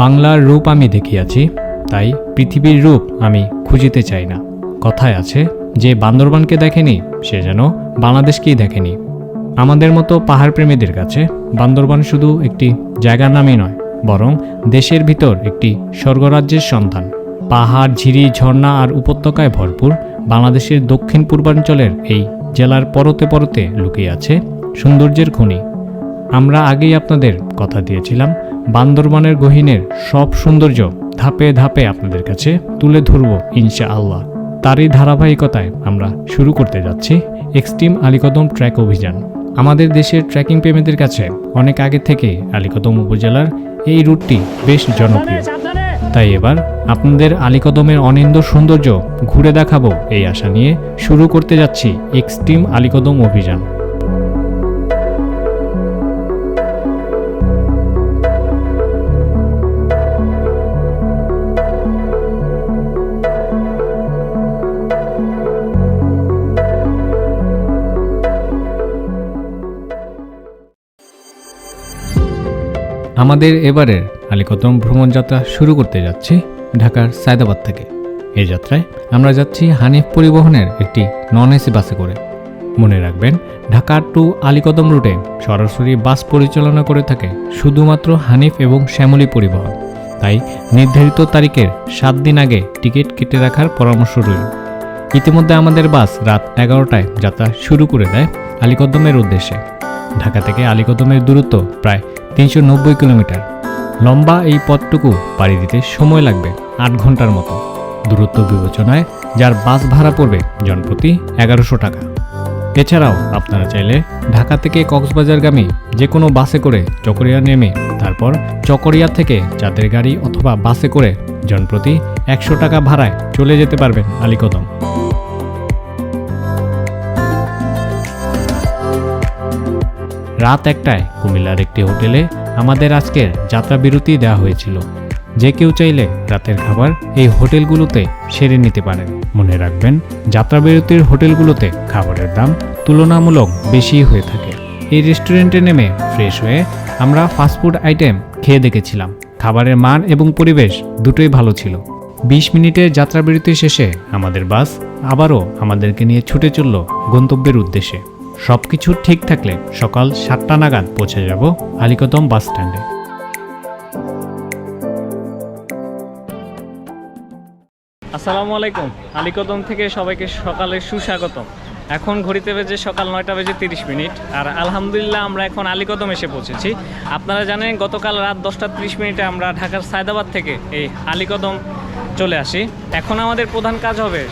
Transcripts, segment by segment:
বাংলার রূপ আমি দেখিয়াছি, তাই পৃথিবীর রূপ আমি খুঁজিতে চাই না। কথায় আছে, যে বান্দরবানকে দেখেনি, সে যেন বাংলাদেশকেই দেখেনি। আমাদের মতো পাহাড় প্রেমীদের কাছে বান্দরবান শুধু একটি জায়গার নামই নয়, বরং দেশের ভিতর একটি স্বর্গরাজ্যের সন্ধান। পাহাড়, ঝিরি, ঝর্ণা আর উপত্যকায় ভরপুর বাংলাদেশের দক্ষিণ পূর্বাঞ্চলের এই জেলার পরতে পরতে লুকিয়ে আছে সৌন্দর্যের খনি। আমরা আগেই আপনাদের কথা দিয়েছিলাম বান্দরবানের গহীনের সব সৌন্দর্য ধাপে ধাপে আপনাদের কাছে তুলে ধরব ইনশা আল্লাহ তারই ধারাবাহিকতায় আমরা শুরু করতে যাচ্ছি এক্সট্রিম আলিকদম ট্র্যাক অভিযান। আমাদের দেশের ট্রেকিং প্রেমীদের কাছে অনেক আগে থেকে আলিকদম উপজেলার এই রুটটি বেশ জনপ্রিয়। তাই এবার আপনাদের আলিকদমের অনিন্দ সৌন্দর্য ঘুরে দেখাবো এই আশা নিয়ে শুরু করতে যাচ্ছি এক্সট্রিম আলিকদম অভিযান। আমাদের এবারের আলিকদম ভ্রমণযাত্রা শুরু করতে যাচ্ছি ঢাকার সায়দাবাদ থেকে। এই যাত্রায় আমরা যাচ্ছি হানিফ পরিবহনের একটি নন এসি বাসে করে। মনে রাখবেন, ঢাকা টু আলিকদম রুটে সরাসরি বাস পরিচালনা করে থাকে শুধুমাত্র হানিফ এবং শ্যামলী পরিবহন। তাই নির্ধারিত তারিখের সাত দিন আগে টিকিট কেটে রাখার পরামর্শ রইল। ইতিমধ্যে আমাদের বাস রাত এগারোটায় যাত্রা শুরু করে দেয় আলিকদমের উদ্দেশ্যে। ঢাকা থেকে আলিকদমের দূরত্ব প্রায় তিনশো নব্বই কিলোমিটার। লম্বা এই পথটুকু পাড়ি দিতে সময় লাগবে আট ঘণ্টার মতো। দূরত্ব বিবেচনায় যার বাস ভাড়া পড়বে জনপ্রতি এগারোশো টাকা। এছাড়াও আপনারা চাইলে ঢাকা থেকে কক্সবাজারগামী যে কোনো বাসে করে চকরিয়া নেমে, তারপর চকরিয়া থেকে চাঁদের গাড়ি অথবা বাসে করে জনপ্রতি একশো টাকা ভাড়ায় চলে যেতে পারবেন আলিকদম। রাত একটায় কুমিল্লার একটি হোটেলে আমাদের আজকের যাত্রা বিরতি দেওয়া হয়েছিল। যে কেউ চাইলে রাতের খাবার এই হোটেলগুলোতে সেরে নিতে পারেন। মনে রাখবেন, যাত্রা বিরতির হোটেলগুলোতে খাবারের দাম তুলনামূলক বেশি হয়ে থাকে। এই রেস্টুরেন্টে নেমে ফ্রেশ হয়ে আমরা ফাস্টফুড আইটেম খেয়ে দেখেছিলাম। খাবারের মান এবং পরিবেশ দুটোই ভালো ছিল। বিশ মিনিটের যাত্রা বিরতি শেষে আমাদের বাস আবারও আমাদেরকে নিয়ে ছুটে চলল গন্তব্যের উদ্দেশ্যে। সব কিছু ঠিক থাকলে সকাল সাতটা নাগাদ পৌঁছে যাব আলিকদম বাস স্ট্যান্ডে। আসসালামু আলাইকুম। আলিকদম থেকে সবাইকে সকালে সুস্বাগতম। এখন ঘড়িতে বেজে সকাল নয়টা বেজে তিরিশ মিনিট। আর আলহামদুলিল্লাহ আমরা এখন আলিকদম এসে পৌঁছেছি। আপনারা জানেন, গতকাল রাত দশটা তিরিশ মিনিটে আমরা ঢাকার সায়দাবাদ থেকে এই আলিকদম চলে আসি। এখন আমাদের প্রধান কাজ হবে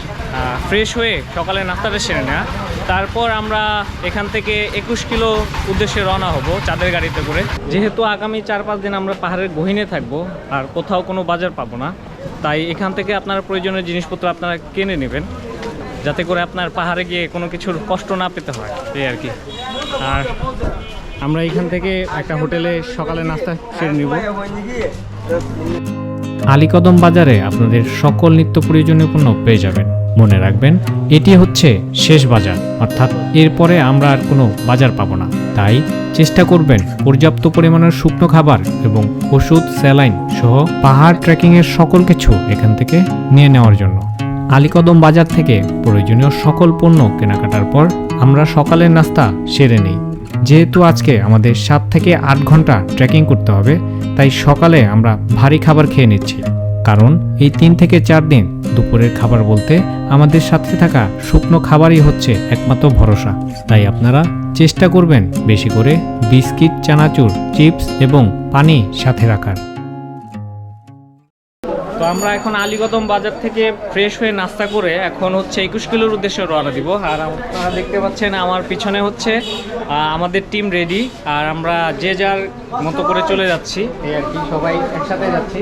ফ্রেশ হয়ে সকালে নাস্তাটা সেরে নেওয়া। তারপর আমরা এখান থেকে একুশ কিলো উদ্দেশ্যে রওনা হব চাঁদের গাড়িতে করে। যেহেতু আগামী চার পাঁচ দিন আমরা পাহাড়ের গহীনে থাকব, আর কোথাও কোনো বাজার পাবো না, তাই এখান থেকে আপনার প্রয়োজনীয় জিনিসপত্র আপনারা কিনে নেবেন, যাতে করে আপনার পাহাড়ে গিয়ে কোনো কিছুর কষ্ট না পেতে হয়। এই আর কি। আর আমরা এখান থেকে একটা হোটেলে সকালে নাস্তা সেরে নিব। আলিকদম বাজারে আপনাদের সকল নিত্য প্রয়োজনীয় পণ্য পেয়ে যাবেন। মনে রাখবেন, এটি হচ্ছে শেষ বাজার। অর্থাৎ এরপরে আমরা আর কোনো বাজার পাবো না। তাই চেষ্টা করবেন পর্যাপ্ত পরিমাণের শুকনো খাবার এবং ওষুধ, স্যালাইন সহ পাহাড় ট্রেকিংয়ের সকল কিছু এখান থেকে নিয়ে নেওয়ার জন্য। আলিকদম বাজার থেকে প্রয়োজনীয় সকল পণ্য কেনাকাটার পর আমরা সকালের নাস্তা সেরে নিই। যেহেতু আজকে আমাদের সাত থেকে আট ঘণ্টা ট্রেকিং করতে হবে, তাই সকালে আমরা ভারী খাবার খেয়ে নিচ্ছি। কারণ এই তিন থেকে চার দিন দুপুরের খাবার বলতে আমাদের সাথে থাকা শুকনো খাবারই হচ্ছে একমাত্র ভরসা। তাই আপনারা চেষ্টা করবেন বেশি করে বিস্কিট, চানাচুর, চিপস এবং পানি সাথে রাখার। তো আমরা এখন আলিগদম বাজার থেকে ফ্রেশ হয়ে নাস্তা করে এখন হচ্ছে একুশ কিলোর উদ্দেশ্যে রওনা দিব। আর আপনারা দেখতে পাচ্ছেন আমার পিছনে হচ্ছে আমাদের টিম রেডি। আর আমরা যে যার মতো করে চলে যাচ্ছি, এই আর কি সবাই একসাথে যাচ্ছি।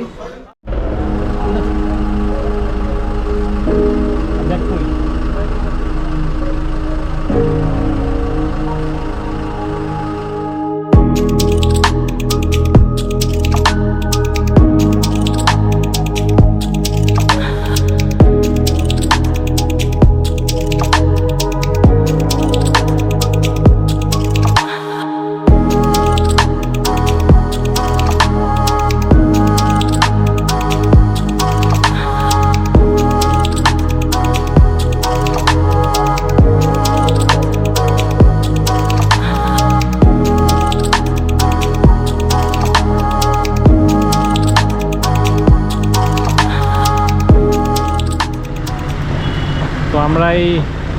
আমরা এই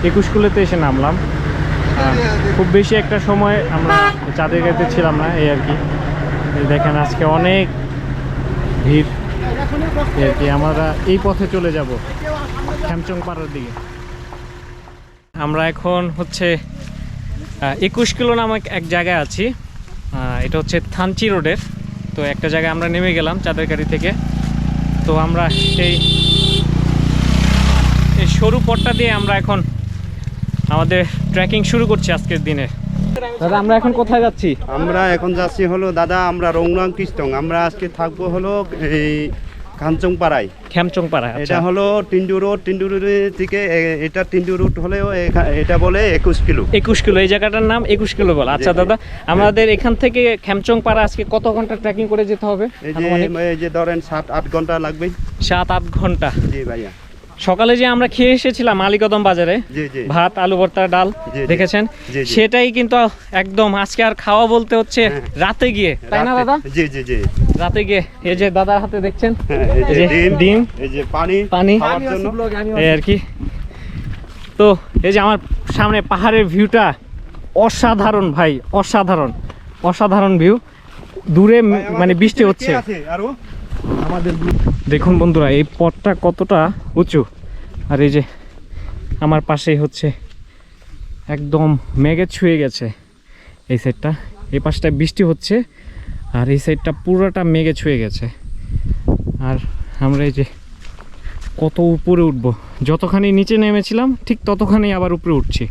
একুশ কুলেতে এসে নামলাম। খুব বেশি একটা সময় আমরা চাঁদের গাড়িতে ছিলাম না, এই আর কি। দেখেন, আজকে অনেক ভিড়। এই আর কি, আমরা এই পথে চলে যাব শ্যামচং পাড়ার দিকে। আমরা এখন হচ্ছে একুশ কিলো নামক এক জায়গায় আছি। এটা হচ্ছে থানচি রোডের। তো একটা জায়গায় আমরা নেমে গেলাম চাঁদের গাড়ি থেকে। তো আমরা সেই সরু পথটা দিয়ে আমরা এখন আমাদের ট্রেকিং শুরু করছি আজকের দিনে। দাদা আমরা এখন কোথায় যাচ্ছি? আমরা এখন যাচ্ছি হলো দাদা আমরা রংরাং কৃষ্ণং আমরা আজকে থাকব হলো এই কাঞ্চং পাড়ায় খ্যামচং পাড়া আচ্ছা। এটা হলো টিন্ডু রোড। টিন্ডু রোড থেকে এটা টিন্ডু রোড হলেও এখা- এটা বলে একুশ কিলো। একুশ কিলো এই জায়গাটার নাম একুশ কিলো বল। আচ্ছা। দাদা আমাদের এখান থেকে খ্যামচং পাড়া আজকে কত ঘণ্টা ট্রেকিং করে যেতে হবে? এই যে এই যে ধরেন সাত আট ঘণ্টা লাগবে। সাত আট ঘণ্টা। জি ভাইয়া। সকালে যে আমরা খেয়ে এসেছিলাম আলীকদম বাজারে জি জি। ভাত আলু ভর্তা ডাল। দেখেছেন। সেটাই কিন্তু একদম আজকে আর খাওয়া বলতে হচ্ছে হ্যাঁ। রাতে গিয়ে তাই না রাতে- দাদা? জি জি জি। রাতে গিয়ে এই যে দাদার হাতে দেখছেন? হ্যাঁ, এই এই যে যে ডিম ডিম। এই যে পানি পানি। এই আর কি। তো এই যে আমার সামনে পাহাড়ের ভিউটা অসাধারণ ভাই অসাধারণ অসাধারণ ভিউ। দূরে মানে বৃষ্টি হচ্ছে। আরও দেখুন বন্ধুরা, এই পথটা কতটা উঁচু। আর এই যে আমার পাশেই হচ্ছে একদম মেঘে ছুঁয়ে গেছে এই সাইডটা এই পাশটা বৃষ্টি হচ্ছে আর এই সাইডটা পুরোটা মেঘে ছুঁয়ে গেছে। আর আমরা এই যে কত উপরে উঠবো। যতখানি নিচে নেমেছিলাম, ঠিক ততখানি আবার উপরে উঠছি।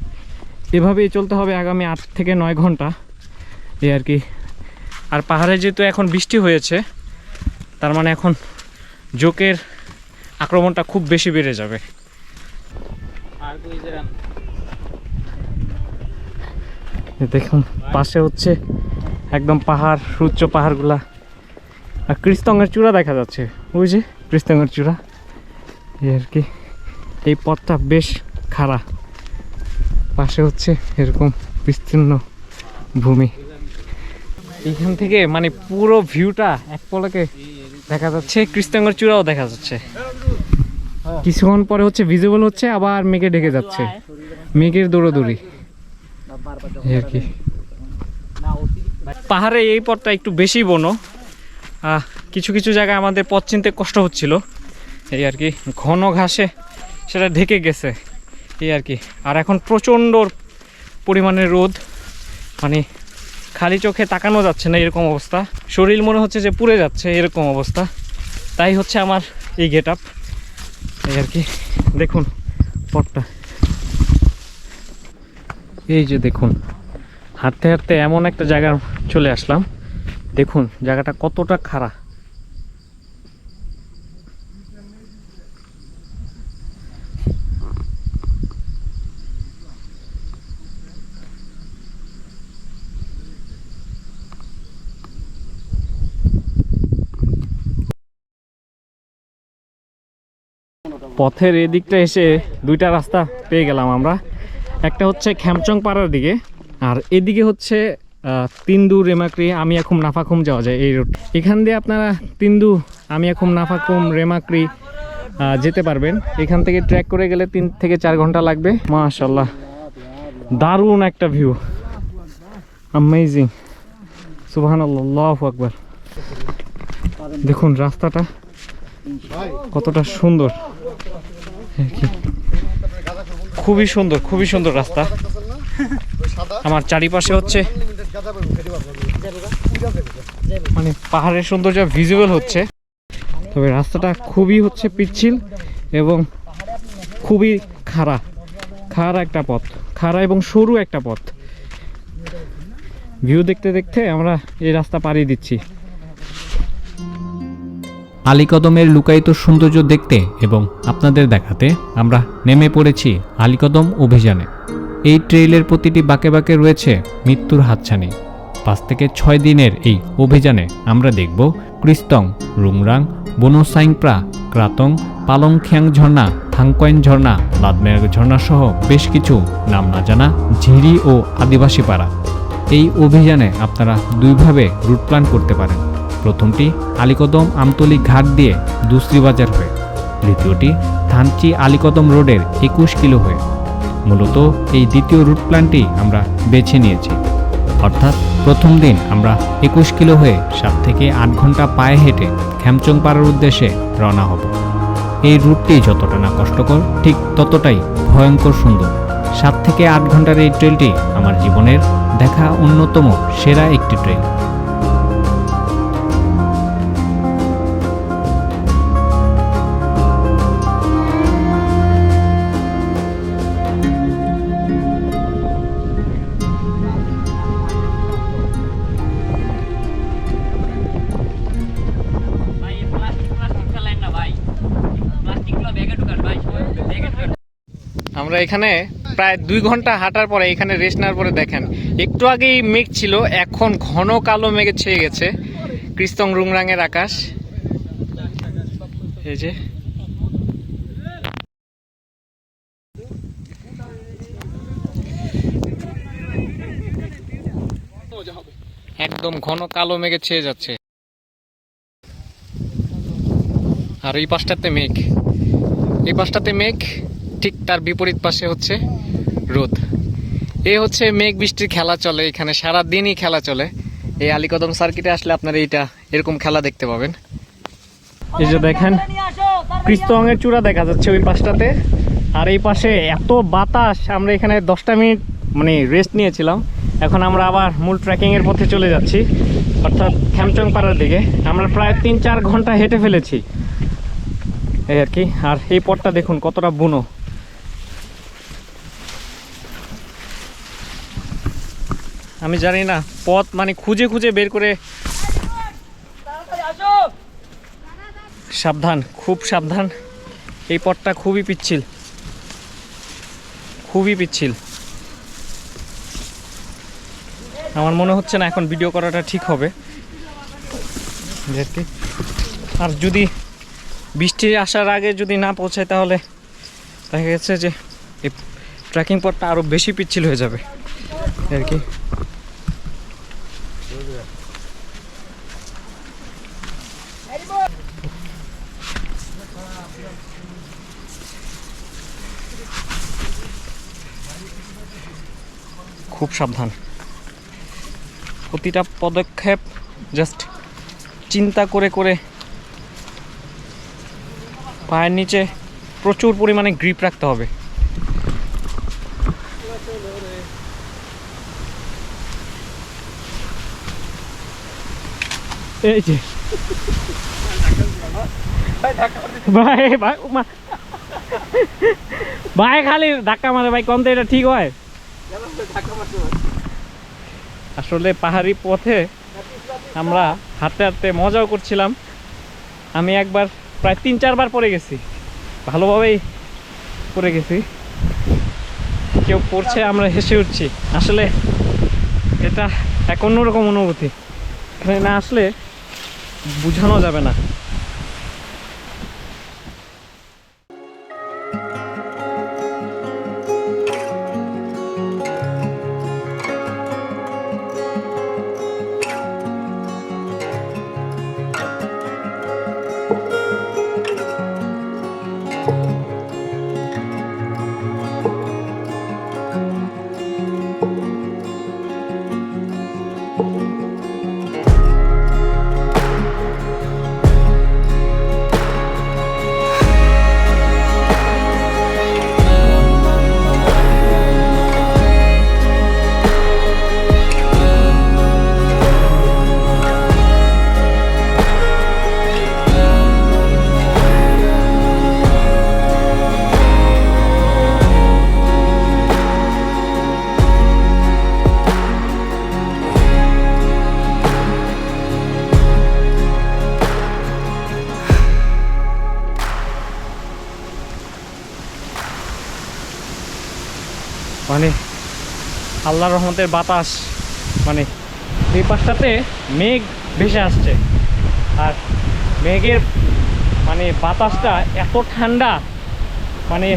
এভাবেই চলতে হবে আগামী আট থেকে নয় ঘণ্টা। এই আর কি। আর পাহাড়ে যেহেতু এখন বৃষ্টি হয়েছে তার মানে এখন জোকের আক্রমণটা খুব বেশি বেড়ে যাবে। দেখুন পাশে হচ্ছে একদম পাহাড় উচ্চ পাহাড়গুলা। আর কৃস্তঙ্গের চূড়া দেখা যাচ্ছে। ওই যে কৃস্তঙ্গের চূড়া। এই আর কি এই পথটা বেশ খাড়া। পাশে হচ্ছে এরকম বিস্তীর্ণ ভূমি। এইখান থেকে মানে পুরো ভিউটা এক পলকে দেখা যাচ্ছে। কৃষ্ণাঙ্গর চূড়াও দেখা যাচ্ছে। কিছুক্ষণ পরে হচ্ছে ভিজিবল হচ্ছে, আবার মেঘে ঢেকে যাচ্ছে। মেঘের দৌড়োদৌড়ি। আর কি? পাহাড়ে এই পথটা একটু বেশি বনো। কিছু কিছু জায়গায় আমাদের পথ চিনতে কষ্ট হচ্ছিল। এই আর কি, ঘন ঘাসে সেটা ঢেকে গেছে। এই আর কি। আর এখন প্রচণ্ড পরিমাণে রোদ। মানে খালি চোখে তাকানো যাচ্ছে না এরকম অবস্থা। শরীর মনে হচ্ছে যে পুড়ে যাচ্ছে এরকম অবস্থা। তাই হচ্ছে আমার এই গেট আপ এই আর কি। দেখুন পটটা এই যে দেখুন, হাঁটতে হাঁটতে এমন একটা জায়গা চলে আসলাম। দেখুন, জায়গাটা কতটা খারাপ পথের এদিকটা এসে দুইটা রাস্তা পেয়ে গেলাম আমরা। একটা হচ্ছে খ্যামচং পাড়ার দিকে, আর এদিকে হচ্ছে তিন্দু রেমাক্রি আমিয়াখুম, নাফাখুম যাওয়া যায় এই রোড এখান দিয়ে আপনারা তিন্দু আমি এখন নাফাখুম রেমাক্রি যেতে পারবেন। এখান থেকে ট্র্যাক করে গেলে তিন থেকে চার ঘণ্টা লাগবে। মাশাল্লাহ দারুণ একটা ভিউ অ্যামেজিং সুবাহান আল্লাহ আকবার। দেখুন রাস্তাটা কতটা সুন্দর। খুবই সুন্দর খুবই সুন্দর রাস্তা। আমার চারিপাশে হচ্ছে মানে পাহাড়ের সৌন্দর্য ভিজিবল হচ্ছে। তবে রাস্তাটা খুবই হচ্ছে পিচ্ছিল এবং খুবই খাড়া। খাড়া একটা পথ, খাড়া এবং সরু একটা পথ। ভিউ দেখতে দেখতে আমরা এই রাস্তা পাড়ি দিচ্ছি। আলীকদমের লুকায়িত সৌন্দর্য দেখতে এবং আপনাদের দেখাতে আমরা নেমে পড়েছি আলীকদম অভিযানে। এই ট্রেইলের প্রতিটি বাঁকে বাঁকে রয়েছে মৃত্যুর হাতছানি। পাঁচ থেকে ছয় দিনের এই অভিযানে আমরা দেখব ক্রিস্তং, রুংরাং বনোসাইংপ্রা ক্রাতং, পালংখ্যাং ঝর্ণা, থাংকয়েন ঝর্ণা, লাদমের ঝর্ণা সহ বেশ কিছু নাম না জানা ঝিরি ও আদিবাসী পাড়া। এই অভিযানে আপনারা দুইভাবে রুট প্ল্যান করতে পারেন। প্রথমটি আলীকদম আমতলী ঘাট দিয়ে দুশ্রী বাজার হয়ে, দ্বিতীয়টি থানচি আলীকদম রোডের একুশ কিলো হয়ে। মূলত এই দ্বিতীয় রুট প্ল্যানটি আমরা বেছে নিয়েছি। অর্থাৎ প্রথম দিন আমরা একুশ কিলো হয়ে সাত থেকে আট ঘণ্টা পায়ে হেঁটে খ্যামচং পাড়ার উদ্দেশ্যে রওনা হব। এই রুটটি যতটা না কষ্টকর, ঠিক ততটাই ভয়ঙ্কর সুন্দর। সাত থেকে আট ঘণ্টার এই ট্রেলটি আমার জীবনের দেখা অন্যতম সেরা একটি ট্রেল আমরা এখানে প্রায় দুই ঘণ্টা হাঁটার পরে এখানে রেস্ট নেওয়ার পরে দেখেন, একটু আগেই মেঘ ছিল, এখন ঘন কালো মেঘে ছেয়ে গেছে। কৃস্তং রুংরাঙের আকাশ। এই যে। একদম ঘন কালো মেঘে ছেয়ে যাচ্ছে। আর এই পাশটাতে মেঘ। এই পাশটাতে মেঘ। ঠিক তার বিপরীত পাশে হচ্ছে রোদ। এই হচ্ছে মেঘ বৃষ্টির খেলা চলে এখানে সারা দিনই খেলা চলে। এই আলীকদম সার্কিটে আসলে আপনারা এইটা এরকম খেলা দেখতে পাবেন। এই যে দেখেন কৃষ্ণের চূড়া দেখা যাচ্ছে ওই পাশটাতে। আর এই পাশে এত বাতাস, আমরা এখানে দশটা মিনিট মানে রেস্ট নিয়েছিলাম। এখন আমরা আবার মূল ট্রেকিংয়ের পথে চলে যাচ্ছি, অর্থাৎ খ্যামচং পাড়ার দিকে। আমরা প্রায় তিন চার ঘণ্টা হেঁটে ফেলেছি। এই আর কি, আর এই পথটা দেখুন কতটা বুনো। আমি জানি না পথ মানে খুঁজে খুঁজে বের করে সাবধান খুব সাবধান। এই পথটা খুবই পিচ্ছিল খুবই পিচ্ছিল। আমার মনে হচ্ছে না এখন ভিডিও করাটা ঠিক হবে। আর কি। আর যদি বৃষ্টি আসার আগে যদি না পৌঁছায় তাহলে দেখা গেছে যে এই ট্রেকিং পথটা আরও বেশি পিচ্ছিল হয়ে যাবে। আর কি? সাবধান। প্রতিটা পদক্ষেপ জাস্ট চিন্তা করে করে পায়ের নিচে প্রচুর পরিমাণে গ্রিপ রাখতে হবে। এই যে। ভাই ভাই ভাই, খালি ধাক্কা মারে, ভাই কম তো এটা ঠিক হয়? আসলে পাহাড়ি পথে আমরা হাঁটতে হাঁটতে মজাও করছিলাম। আমি একবার প্রায় তিন চারবার পড়ে গেছি। ভালোভাবেই পড়ে গেছি। কেউ পড়ছে, আমরা হেসে উঠছি। আসলে এটা এক অন্যরকম অনুভূতি। এখানে না আসলে বোঝানো যাবে না। আল্লাহ রহমতের বাতাস মানে এই পাশটাতে মেঘ ভেসে আসছে। আর মেঘের মানে বাতাসটা এত ঠান্ডা মানে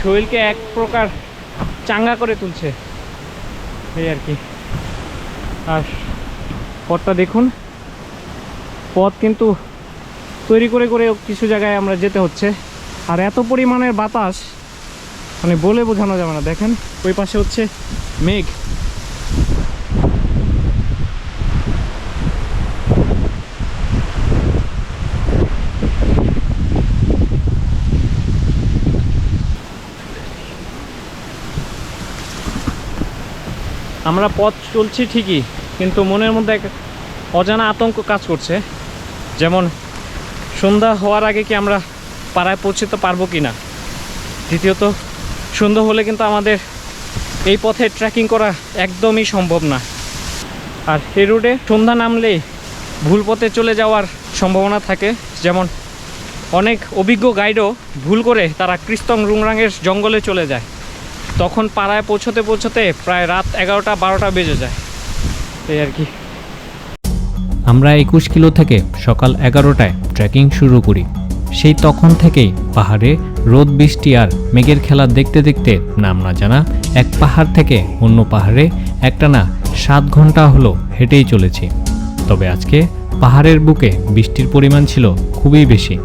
শরীরকে এক প্রকার চাঙ্গা করে তুলছে। এই আর কি। আর পথটা দেখুন। পথ কিন্তু তৈরি করে করে কিছু জায়গায় আমরা যেতে হচ্ছে। আর এত পরিমাণের বাতাস মানে বলে বোঝানো যাবে না। দেখেন, ওই পাশে হচ্ছে মেঘ। আমরা পথ চলছি ঠিকই, কিন্তু মনের মধ্যে এক অজানা আতঙ্ক কাজ করছে। যেমন, সন্ধ্যা হওয়ার আগে কি আমরা পাড়ায় পৌঁছতে পারব কি না দ্বিতীয়ত সন্ধ্যা হলে কিন্তু আমাদের এই পথে ট্রেকিং করা একদমই সম্ভব না। আর এই রোডে সন্ধ্যা নামলে ভুল পথে চলে যাওয়ার সম্ভাবনা থাকে। যেমন অনেক অভিজ্ঞ গাইডও ভুল করে তারা কৃস্তং রুংরাঙের জঙ্গলে চলে যায়। তখন পাড়ায় পৌঁছতে পৌঁছতে প্রায় রাত এগারোটা বারোটা বেজে যায়। এই আর কি। আমরা একুশ কিলো থেকে সকাল এগারোটায় ট্রেকিং শুরু করি। সেই তখন থেকেই পাহাড়ে রোদ, বৃষ্টি আর মেঘের খেলা দেখতে দেখতে নাম না জানা এক পাহাড় থেকে অন্য পাহাড়ে একটানা সাত ঘণ্টা হলো হেঁটেই চলেছি। তবে আজকে পাহাড়ের বুকে বৃষ্টির পরিমাণ ছিল খুবই বেশি।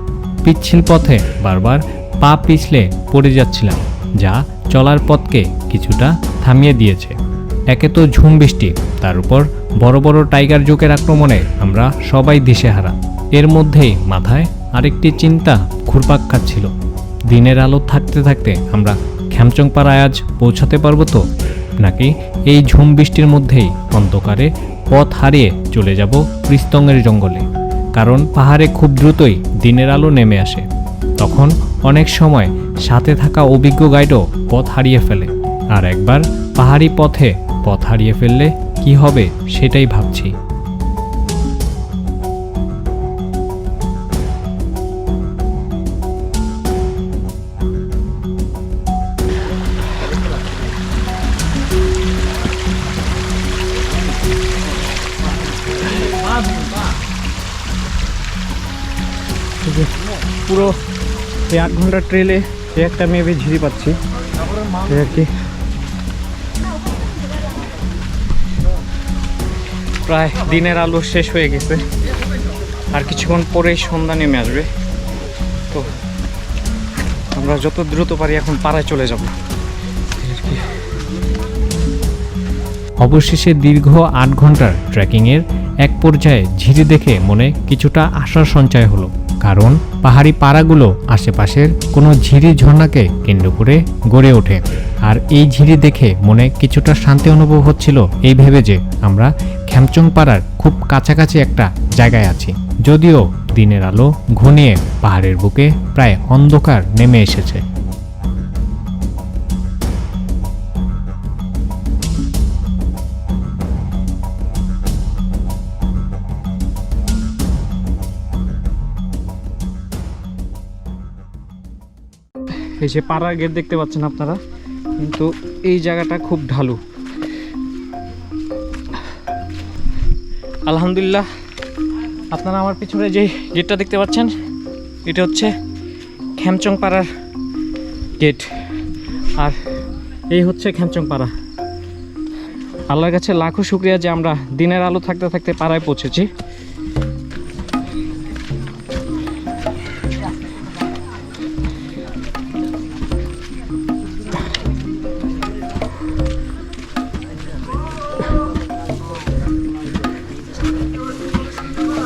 পিচ্ছিল পথে বারবার পা পিছলে পড়ে যাচ্ছিলাম, যা চলার পথকে কিছুটা থামিয়ে দিয়েছে। একে তো ঝুম বৃষ্টি, তার উপর বড় বড় টাইগার জোকের আক্রমণে আমরা সবাই দিশেহারা। এর মধ্যেই মাথায় আরেকটি চিন্তা ঘুরপাক খাচ্ছিল। দিনের আলো থাকতে থাকতে আমরা খ্যামচংপাড়ায় আজ পৌঁছাতে পারব তো? নাকি এই ঝুম বৃষ্টির মধ্যেই অন্ধকারে পথ হারিয়ে চলে যাব কৃস্তঙ্গের জঙ্গলে? কারণ পাহাড়ে খুব দ্রুতই দিনের আলো নেমে আসে। তখন অনেক সময় সাথে থাকা অভিজ্ঞ গাইডও পথ হারিয়ে ফেলে। আর একবার পাহাড়ি পথে পথ হারিয়ে ফেললে কি হবে সেটাই ভাবছি। এই আট ঘণ্টার ট্রেলে একটা মেয়ে ঝিরি পাচ্ছি। কি। প্রায় দিনের আলো শেষ হয়ে গেছে। আর কিছুক্ষণ পরেই সন্ধ্যা নেমে আসবে। তো আমরা যত দ্রুত পারি এখন পাড়ায় চলে যাব। অবশেষে দীর্ঘ আট ঘণ্টার ট্রেকিংয়ের এক পর্যায়ে ঝিরি দেখে মনে কিছুটা আশার সঞ্চয় হলো। কারণ পাহাড়ি পাড়াগুলো আশেপাশের কোনো ঝিরি ঝর্ণাকে কেন্দ্র করে গড়ে ওঠে। আর এই ঝিরি দেখে মনে কিছুটা শান্তি অনুভব হচ্ছিল এই ভেবে যে আমরা খ্যামচং পাড়ার খুব কাছাকাছি একটা জায়গায় আছি। যদিও দিনের আলো ঘনিয়ে পাহাড়ের বুকে প্রায় অন্ধকার নেমে এসেছে। এই যে পাড়ার গেট দেখতে পাচ্ছেন আপনারা, কিন্তু এই জায়গাটা খুব ঢালু। আলহামদুলিল্লাহ, আপনারা আমার পিছনে যে গেটটা দেখতে পাচ্ছেন, এটা হচ্ছে খ্যামচং পাড়ার গেট। আর এই হচ্ছে খ্যামচং পাড়া। আল্লাহর কাছে লাখো শুক্রিয়া যে আমরা দিনের আলো থাকতে থাকতে পাড়ায় পৌঁছেছি।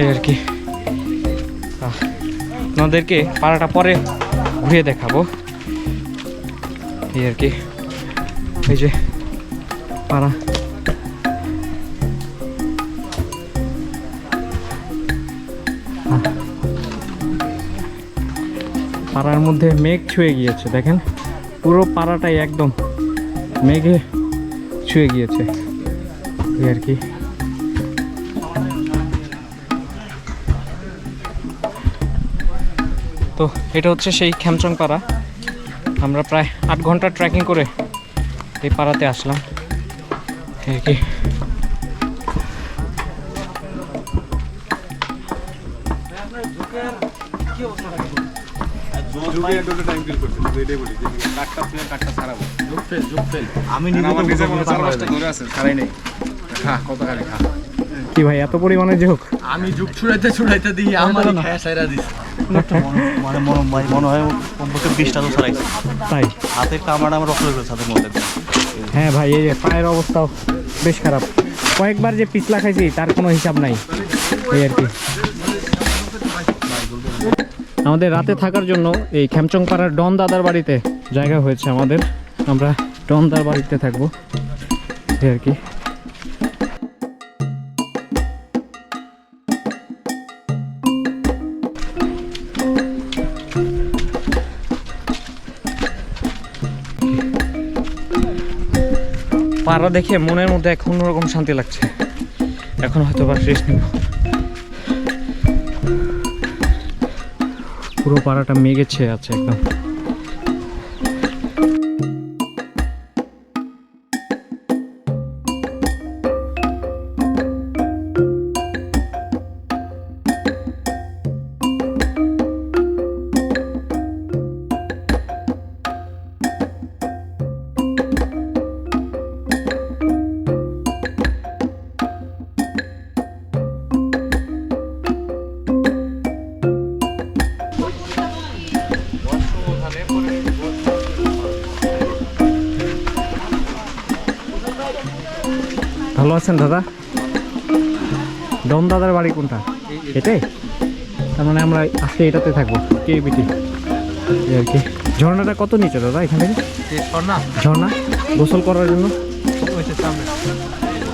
এই আর কি। আপনাদেরকে পাড়াটা পরে ঘুরিয়ে দেখাবো। এই আর কি। এই যে পাড়া। পাড়ার মধ্যে মেঘ ছুঁয়ে গিয়েছে, দেখেন? পুরো পাড়াটাই একদম মেঘে ছুঁয়ে গিয়েছে। এই আর কি। তো এটা হচ্ছে সেই খ্যামচং পাড়া। আমরা প্রায় আট ঘণ্টা ট্রেকিং করে এই পাড়াতে আসলাম। আর কি? ভাই এত পরিমাণে যোগ? আমি যুগ ছুড়াইতে ছুড়াইতে দিই আমার খায়া সাইরা মানে মনে মনে হয় কমপক্ষে বিশটা তো ছাড়াইছে তাই? হাতের কামড়াটা আমার রক্ত হয়ে হাতের মধ্যে। হ্যাঁ ভাই এই যে পায়ের অবস্থাও বেশ খারাপ। কয়েকবার যে পিছলা খাইছি তার কোনো হিসাব নাই। এই আর কি। আমাদের রাতে থাকার জন্য এই খ্যামচং পাড়ার ডন দাদার বাড়িতে জায়গা হয়েছে আমাদের। আমরা ডন দাদার বাড়িতে থাকব। এই আর কি। পাড়া দেখে মনের মধ্যে এক অন্যরকম শান্তি লাগছে। এখন হয়তো বা শেষ নেব। পুরো পাড়াটা মেঘে ছেয়ে আছে একদম। দাদা? ডন দাদার বাড়ি কোনটা? এটাই তার মানে আমরা আজকে এটাতে থাকব কে বিটি আর কি। ঝর্ণাটা কত নিচে দাদা এখান থেকে? ঝর্ণা? গোসল করার জন্য?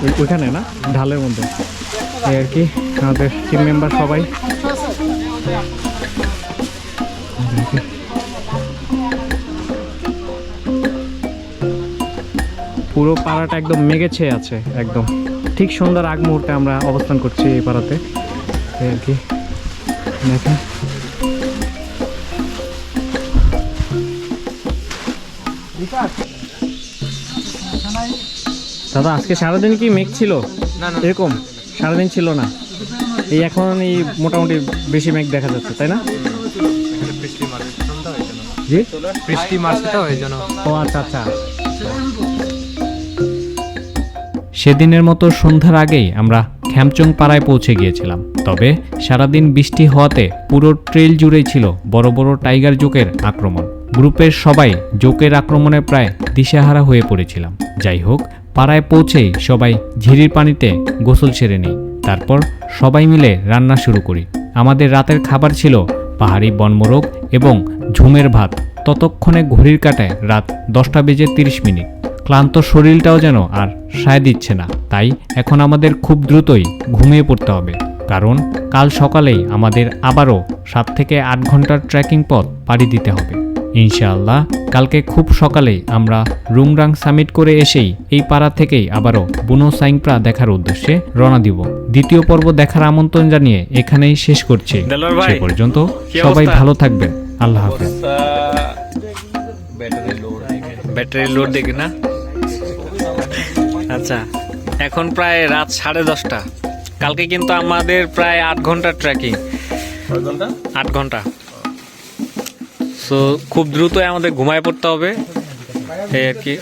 ওই- ওইখানে না? ঢালের মধ্যে। এই আর কি আমাদের টিম মেম্বার সবাই। পুরো পাড়াটা একদম মেঘে ছেয়ে আছে একদম। ঠিক সন্ধ্যার আগ মুহূর্তে আমরা অবস্থান করছি এই পাড়াতে। আর কি। দেখেন। দাদা আজকে সারাদিন কি মেঘ ছিল? এরকম? সারাদিন ছিল না। এই এখন এই মোটামুটি বেশি মেঘ দেখা যাচ্ছে তাই না? জি? বৃষ্টি মারছে তো এই জন্য। ও আচ্ছা আচ্ছা। সেদিনের মতো সন্ধ্যার আগেই আমরা খ্যামচং পাড়ায় পৌঁছে গিয়েছিলাম। তবে সারাদিন বৃষ্টি হওয়াতে পুরো ট্রেল জুড়েই ছিল বড় বড় টাইগার জোকের আক্রমণ। গ্রুপের সবাই জোকের আক্রমণে প্রায় দিশেহারা হয়ে পড়েছিলাম। যাই হোক, পাড়ায় পৌঁছেই সবাই ঝিরির পানিতে গোসল সেরে নেই। তারপর সবাই মিলে রান্না শুরু করি। আমাদের রাতের খাবার ছিল পাহাড়ি বনমোরগ এবং ঝুমের ভাত। ততক্ষণে ঘড়ির কাটায় রাত দশটা বেজে তিরিশ মিনিট। ক্লান্ত শরীরটাও যেন আর সায় দিচ্ছে না। তাই এখন আমাদের খুব দ্রুতই ঘুমিয়ে পড়তে হবে। কারণ কাল সকালেই আমাদের আবারও সাত থেকে আট ঘণ্টার ট্রেকিং পথ পাড়ি দিতে হবে। ইনশাআল্লাহ কালকে খুব সকালেই আমরা রুংরাং সামিট করে এসেই এই পাড়া থেকেই আবারও বুনো সাইংপ্রা দেখার উদ্দেশ্যে রওনা দিব। দ্বিতীয় পর্ব দেখার আমন্ত্রণ জানিয়ে এখানেই শেষ করছি। সে পর্যন্ত সবাই ভালো থাকবেন। আল্লাহ হাফেজ। ব্যাটারি লোড দেখি না? আচ্ছা এখন প্রায় রাত সাড়ে দশটা। কালকে কিন্তু আমাদের প্রায় আট ঘণ্টার ট্রেকিং আট ঘণ্টা? সো খুব দ্রুতই আমাদের ঘুমায় পড়তে হবে। এই আর কি?